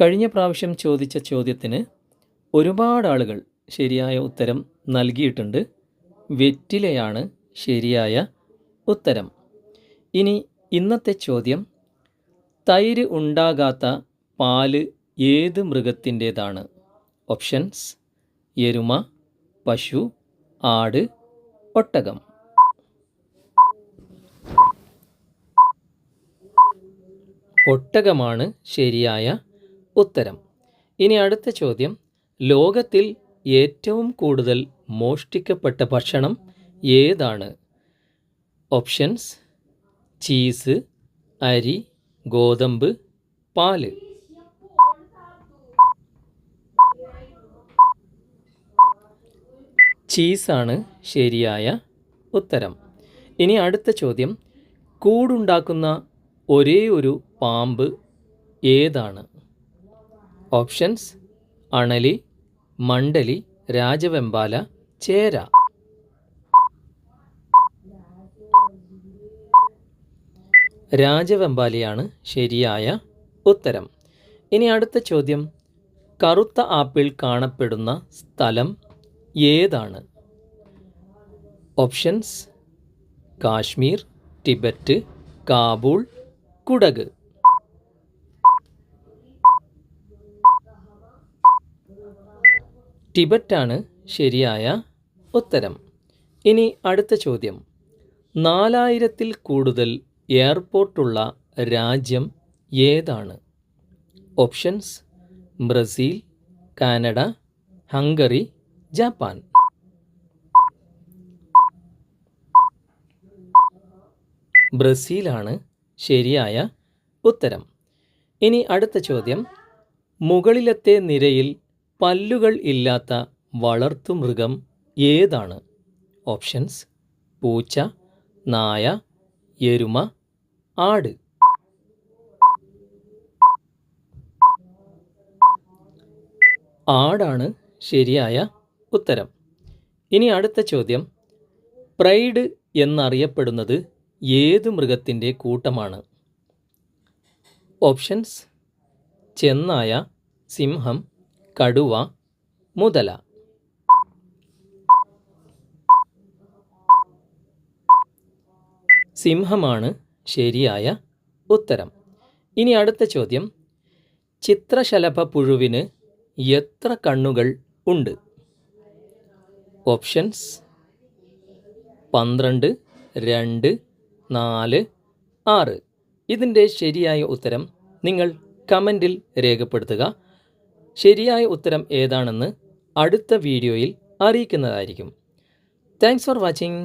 കഴിഞ്ഞ പ്രാവശ്യം ചോദിച്ച ചോദ്യത്തിന് ഒരുപാട് ആളുകൾ ശരിയായ ഉത്തരം നൽകിയിട്ടുണ്ട്. വെറ്റിലയാണ് ശരിയായ ഉത്തരം. ഇനി ഇന്നത്തെ ചോദ്യം തൈര് ഉണ്ടാകാത്ത പാൽ ഏത് മൃഗത്തിന്റേതാണ്? ഓപ്ഷൻസ് എരുമ പശു ആട് ഒട്ടകം. ഒട്ടകമാണ് ശരിയായ ഉത്തരം. ഇനി അടുത്ത ചോദ്യം. ലോകത്തിൽ ഏറ്റവും കൂടുതൽ മോഷ്ടിക്കപ്പെട്ട ഭക്ഷണം ഏതാണ്? ഓപ്ഷൻസ് ചീസ് അരി ഗോതമ്പ് പാൽ. ചീസാണ് ശരിയായ ഉത്തരം. ഇനി അടുത്ത ചോദ്യം. കൂടുണ്ടാക്കുന്ന ഒരേ ഒരു പാമ്പ് ഏതാണ്? ഓപ്ഷൻസ് അണലി മണ്ഡലി രാജവെമ്പാല ചേര. രാജവെമ്പാലിയാണ് ശരിയായ ഉത്തരം. ഇനി അടുത്ത ചോദ്യം. കറുത്ത ആപ്പിൾ കാണപ്പെടുന്ന സ്ഥലം ഏതാണ്? Options Kashmir Tibet Kabul Kodagu. ടിബറ്റാണ് ശരിയായ ഉത്തരം. ഇനി അടുത്ത ചോദ്യം. നാലായിരത്തിൽ കൂടുതൽ എയർപോർട്ടുള്ള രാജ്യം ഏതാണ്? Options Brazil Canada Hungary Japan. ബ്രസീലാണ് ശരിയായ ഉത്തരം. ഇനി അടുത്ത ചോദ്യം. മുകളിലത്തെ നിരയിൽ പല്ലുകൾ ഇല്ലാത്ത വളർത്തുമൃഗം ഏതാണ്? ഓപ്ഷൻസ് പൂച്ച നായ എരുമ ആട്. ആടാണ് ശരിയായ ഉത്തരം. ഇനി അടുത്ത ചോദ്യം. പ്രൈഡ് എന്നറിയപ്പെടുന്നത് ഏത് മൃഗത്തിന്റെ കൂട്ടമാണ്? ഓപ്ഷൻസ് ചെന്നായ സിംഹം കടുവ മുതല. സിംഹമാണ് ശരിയായ ഉത്തരം. ഇനി അടുത്ത ചോദ്യം. ചിത്രശലഭ പുഴുവിന് എത്ര കണ്ണുകൾ ഉണ്ട്? ഓപ്ഷൻസ് പന്ത്രണ്ട് രണ്ട് നാല് ആറ്. ഇതിന്റെ ശരിയായ ഉത്തരം നിങ്ങൾ കമന്റിൽ രേഖപ്പെടുത്തുക. ശരിയായ ഉത്തരം ഏതാണെന്ന് അടുത്ത വീഡിയോയിൽ അറിയിക്കുന്നതായിരിക്കും. Thanks for watching